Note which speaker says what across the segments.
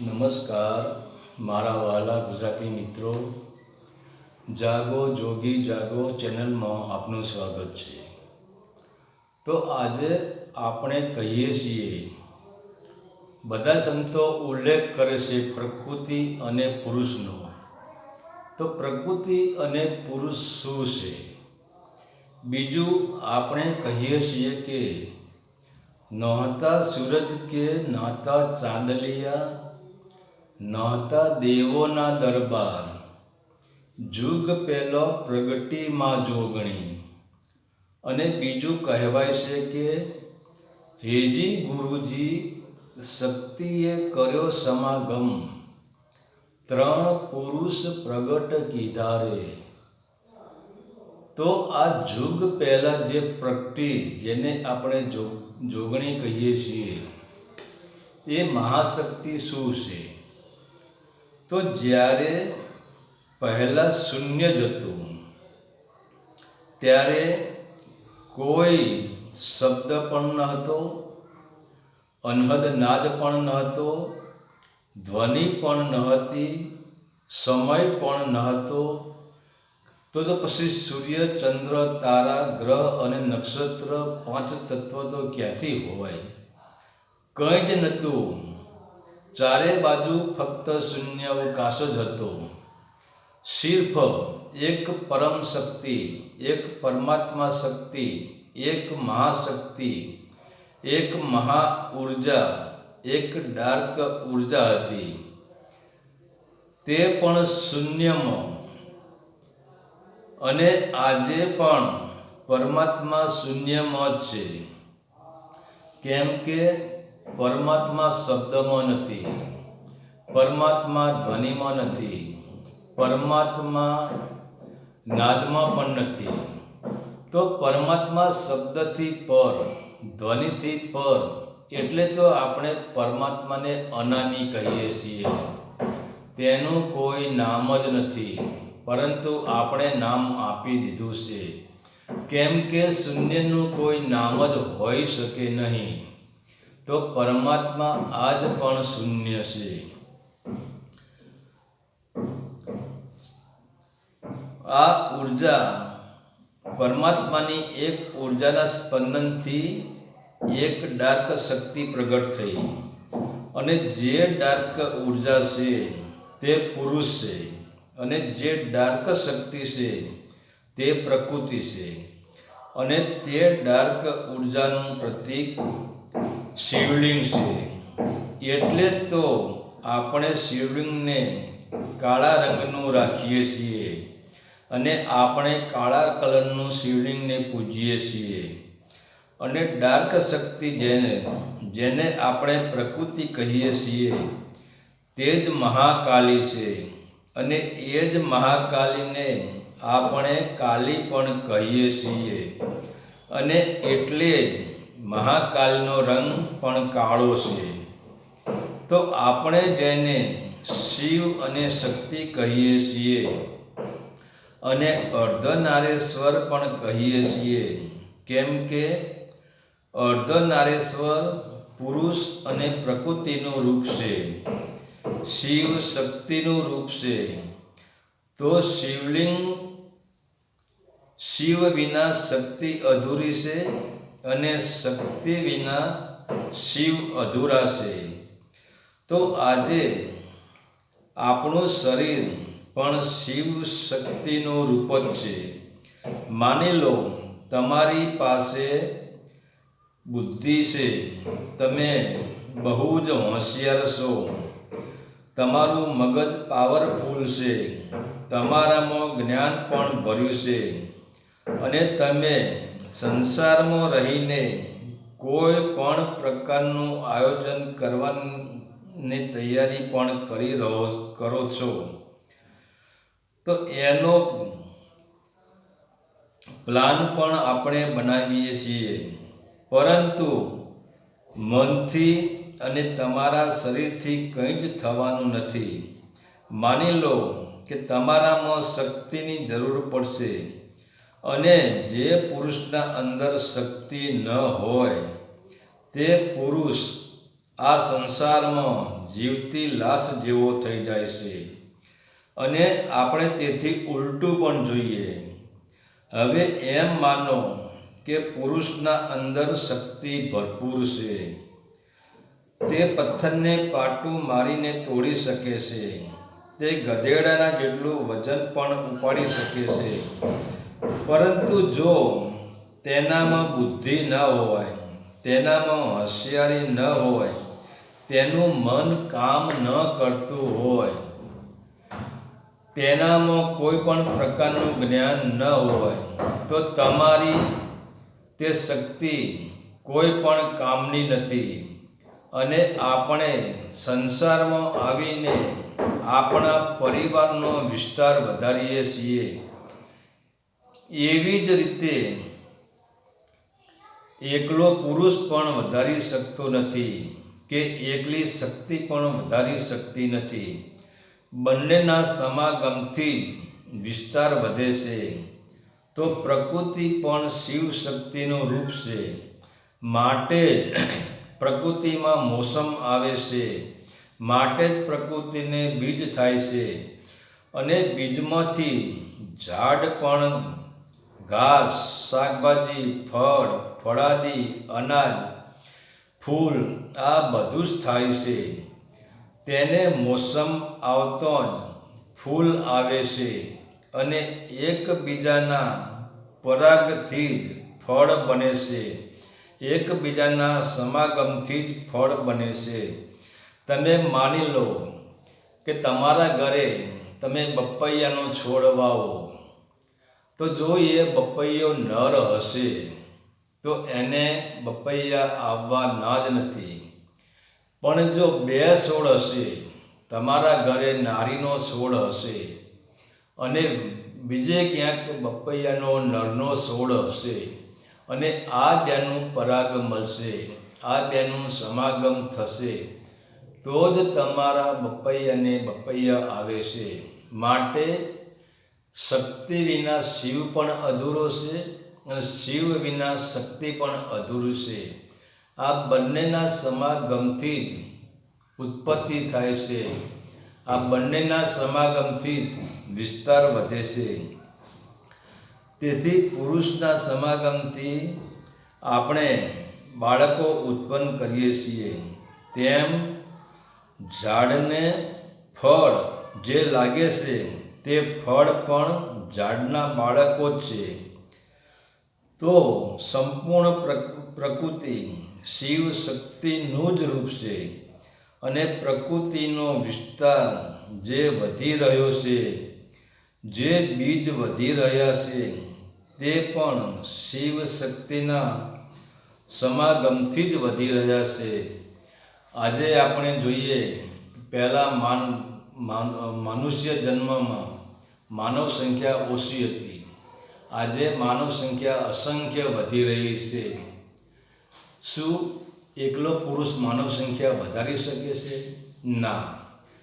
Speaker 1: નમસ્કાર, મારા વહાલા ગુજરાતી મિત્રો. જાગો, જોગી, જાગો ચેનલમાં આપનું સ્વાગત છે. તો આજે આપણે કહીએ છીએ, બધા સંતો ઉલ્લેખ કરે છે પ્રકૃતિ અને પુરુષનો. તો પ્રકૃતિ અને પુરુષ શું છે? બીજું આપણે કહીએ છીએ કે, નહોતા સૂરજ કે નહોતા ચાંદલિયા નહોતા દેવોના દરબાર. જુગ પહેલો પ્રગટીમાં જોગણી. અને બીજું કહેવાય છે કે હેજી ગુરુજી, શક્તિએ કર્યો સમાગમ. ત્રણ પુરુષ પ્રગટ કીધા રે. તો આ જુગ પહેલાં જે પ્રગટી, જેને આપણે જોગણી કહીએ છીએ, એ મહાશક્તિ શું છે? તો જ્યારે પહેલાં શૂન્ય જ હતું, ત્યારે કોઈ શબ્દ પણ ન હતો, અનહદ નાદ પણ ન હતો, ધ્વનિ પણ ન હતી, સમય પણ ન હતો, તો તો પછી સૂર્ય, ચંદ્ર, તારા, ગ્રહ અને નક્ષત્ર પાંચ તત્વ તો ક્યાંથી હોય? કંઈ જ નહોતું. ચારે બાજુ ફક્ત શૂન્ય અવકાશ જ હતો. સિર્ફ એક પરમ શક્તિ, એક પરમાત્મા શક્તિ, એક મહાશક્તિ, એક મહા ઊર્જા, એક ડાર્ક ઊર્જા હતી. તે પણ શૂન્યમાં. અને આજે પણ પરમાત્મા શૂન્યમાં જ છે. કેમ કે પરમાત્મા શબ્દમાં નથી, પરમાત્મા ધ્વનિમાં નથી, પરમાત્મા નાદમાં પણ નથી. તો પરમાત્મા શબ્દથી પર, ધ્વનિથી પર એટલે તો આપણે પરમાત્માને અનામી કહીએ છીએ. તેનું કોઈ નામ જ નથી, પરંતુ આપણે નામ આપી દીધું છે. કેમ કે શૂન્યનું કોઈ નામ જ હોઈ શકે નહીં. તો પરમાત્મા આજ પણ શૂન્ય છે. આ ઊર્જા પરમાત્માની એક ઉર્જાના સ્પંદનથી એક ડાર્ક શક્તિ પ્રગટ થઈ. અને જે ડાર્ક ઊર્જા છે તે પુરુષ છે અને જે ડાર્ક શક્તિ છે તે પ્રકૃતિ છે. અને તે ડાર્ક ઉર્જાનું પ્રતીક શિવલિંગ છે. એટલે જ તો આપણે શિવલિંગને કાળા રંગનું રાખીએ છીએ અને આપણે કાળા કલરનું શિવલિંગને પૂજીએ છીએ. અને ડાર્ક શક્તિ જેને જેને આપણે પ્રકૃતિ કહીએ છીએ તે જ મહાકાલી છે. અને એ જ મહાકાલીને આપણે કાલી પણ કહીએ છીએ. અને એટલે જ મહાકાલનો રંગ પણ કાળો છે. તો આપણે જેને શિવ અને શક્તિ કહીએ છીએ અને અર્ધનારેશ્વર પણ કહીએ છીએ, કેમ કે અર્ધનારેશ્વર પુરુષ અને પ્રકૃતિનું રૂપ છે, શિવ શક્તિનું રૂપ છે. તો શિવલિંગ શિવ વિના શક્તિ અધૂરી છે અને શક્તિ વિના શિવ અધૂરા છે. તો આજે આપણું શરીર પણ શિવ શક્તિનું રૂપ જ છે. માની લો, તમારી પાસે બુદ્ધિ છે. તમે બહુ જ હોશિયાર છો. તમારું મગજ પાવરફુલ છે. તમારામાં જ્ઞાન પણ ભર્યું છે. અને તમે સંસારમાં રહીને કોઈ પણ પ્રકારનું આયોજન કરવાની તૈયારી પણ કરી રહો, કરો છો. તો એનો પ્લાન પણ આપણે બનાવીએ છીએ. પરંતુ મનથી અને તમારા શરીરથી કંઈ જ થવાનું નથી. માની લો કે તમારામાં શક્તિની જરૂર પડશે. અને જે પુરુષના અંદર શક્તિ ન હોય, તે પુરુષ આ સંસારમાં જીવતી લાશ જેવો થઈ જાય છે. અને આપણે તેથી ઉલટું પણ જોઈએ. હવે એમ માનો કે પુરુષના અંદર શક્તિ ભરપૂર છે. તે પથ્થરને પાટું મારીને તોડી શકે છે. તે ગધેડાના જેટલું વજન પણ ઉપાડી શકે છે. પરંતુ જો તેનામાં બુદ્ધિ ન હોય, તેનામાં હોશિયારી ન હોય, તેનું મન કામ ન કરતું હોય, તેનામાં કોઈ પણ પ્રકારનું જ્ઞાન ન હોય, તો તમારી તે શક્તિ કોઈ પણ કામની નથી. અને આપણે સંસારમાં આવીને આપણા પરિવારનો વિસ્તાર વધારીએ છીએ. એવી જ રીતે એકલો પુરુષ પણ વધારી શકતો નથી કે એકલી શક્તિ પણ વધારી શકતી નથી. બંનેના સમાગમથી જ વિસ્તાર વધે છે. તો પ્રકૃતિ પણ શિવ શક્તિનું રૂપ છે. માટે જ પ્રકૃતિમાં મોસમ આવે છે. માટે જ પ્રકૃતિને બીજ થાય છે. અને બીજમાંથી ઝાડ પણ ઘાસ, શાકભાજી, ફળ, ફળાદી, અનાજ, ફૂલ, આ બધું જ થાય છે. તેને મોસમ આવતો જ ફૂલ આવે છે અને એકબીજાના પરાગથી જ ફળ બને છે. એકબીજાના સમાગમથી જ ફળ બને છે. તમે માની લો કે તમારા ઘરે તમે બપૈયાનો છોડ વાવો. તો જો એ બપૈયો નર હશે, તો એને બપૈયા આવવાના જ નથી. પણ જો બે છોડ હશે, તમારા ઘરે નારીનો છોડ હશે અને બીજે ક્યાંક બપૈયાનો નરનો છોડ હશે અને આ બેનું પરાગ મળશે, આ બેનું સમાગમ થશે, તો જ તમારા બપૈયાને બપૈયા આવે છે. માટે શક્તિ વિના શિવ પણ અધૂરો છે અને શિવ વિના શક્તિ પણ અધૂરું છે. આ બંનેના સમાગમથી જ ઉત્પત્તિ થાય છે. આ બંનેના સમાગમથી જ વિસ્તાર વધે છે. તેથી પુરુષના સમાગમથી આપણે બાળકો ઉત્પન્ન કરીએ છીએ. તેમ ઝાડને ફળ જે લાગે છે તે ફળ પણ ઝાડના બાળકો છે. તો સંપૂર્ણ પ્રકૃતિ શિવ શક્તિનું જ રૂપ છે અને પ્રકૃતિનો વિસ્તાર જે વધી રહ્યો છે, જે બીજ વધી રહ્યા છે, તે પણ શિવ શક્તિના સમાગમથી જ વધી રહ્યા છે. આજે આપણે જોઈએ પહેલાં માન મનુષ્ય જન્મમાં માનવ સંખ્યા ઓછી હતી. આજે માનવ સંખ્યા અસંખ્ય વધી રહી છે. શું એકલો પુરુષ માનવ સંખ્યા વધારી શકે છે? ના.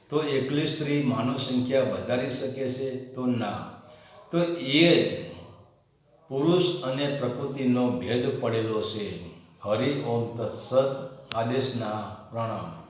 Speaker 1: તો એકલી સ્ત્રી માનવ સંખ્યા વધારી શકે છે? તો ના. તો એ જ પુરુષ અને પ્રકૃતિનો ભેદ પડેલો છે. હરિ ઓમ તત્સત આદેશના પ્રણામ.